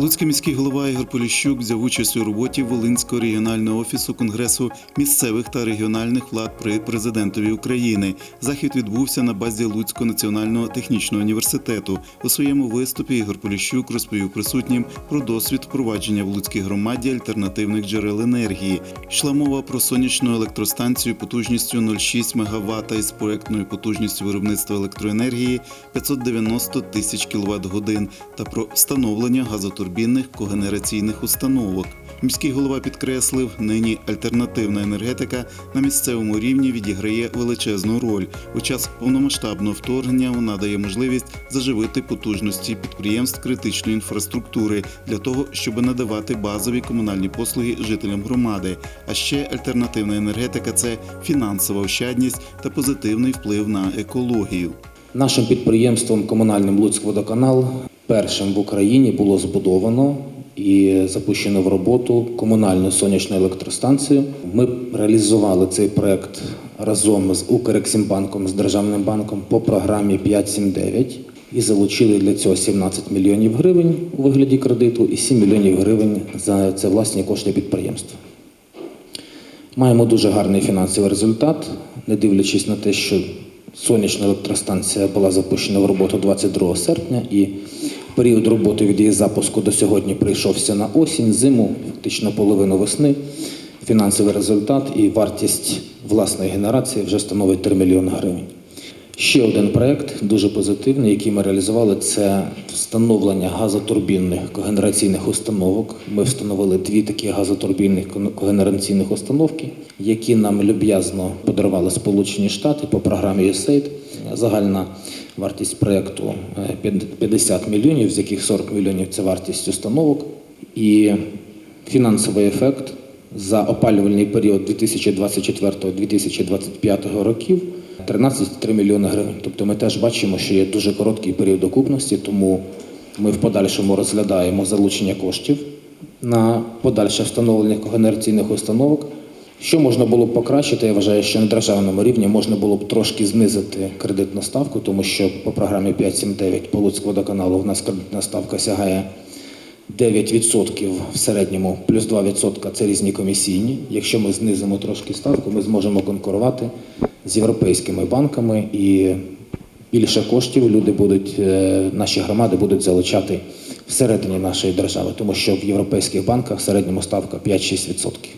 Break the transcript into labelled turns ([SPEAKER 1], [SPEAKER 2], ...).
[SPEAKER 1] Луцький міський голова Ігор Поліщук взяв участь у роботі Волинського регіонального офісу Конгресу місцевих та регіональних влад при президентові України. Захід відбувся на базі Луцького національного технічного університету. У своєму виступі Ігор Поліщук розповів присутнім про досвід впровадження в Луцькій громаді альтернативних джерел енергії. Йшла мова про сонячну електростанцію потужністю 0,6 МВт із проектною потужністю виробництва електроенергії 590 тисяч кВт годин та про встановлення газотурбінних когенераційних установок. Міський голова підкреслив, нині альтернативна енергетика на місцевому рівні відіграє величезну роль. У час повномасштабного вторгнення вона дає можливість заживити потужності підприємств критичної інфраструктури для того, щоб надавати базові комунальні послуги жителям громади. А ще альтернативна енергетика це фінансова ощадність та позитивний вплив на екологію.
[SPEAKER 2] Нашим підприємством комунальним Луцькводоканал першим в Україні було збудовано і запущено в роботу комунальну сонячну електростанцію. Ми реалізували цей проект разом з Укрексімбанком, з Державним банком по програмі 579 і залучили для цього 17 мільйонів гривень у вигляді кредиту і 7 мільйонів гривень за це власні кошти підприємства. Маємо дуже гарний фінансовий результат, не дивлячись на те, що сонячна електростанція була запущена в роботу 22 серпня, і період роботи від її запуску до сьогодні прийшовся на осінь, зиму, фактично половину весни. Фінансовий результат і вартість власної генерації вже становить 3 мільйони гривень. Ще один проект дуже позитивний, який ми реалізували, це встановлення газотурбінних когенераційних установок. Ми встановили дві такі газотурбінних когенераційних установки, які нам люб'язно подарували Сполучені Штати по програмі USAID. Загальна вартість проекту е, 50 мільйонів, з яких 40 мільйонів це вартість установок. І фінансовий ефект за опалювальний період 2024-2025 років 13,3 мільйони гривень. Тобто ми теж бачимо, що є дуже короткий період окупності, тому ми в подальшому розглядаємо залучення коштів на подальше встановлення когенераційних установок. Що можна було б покращити, я вважаю, що на державному рівні можна було б трошки знизити кредитну ставку, тому що по програмі 579 по Луцькводоканалу в нас кредитна ставка сягає 9% в середньому, плюс 2% це різні комісійні. Якщо ми знизимо трошки ставку, ми зможемо конкурувати з європейськими банками і більше коштів люди будуть, е, наші громади будуть залучати всередині нашої держави, тому що в європейських банках середньому ставка 5-6%.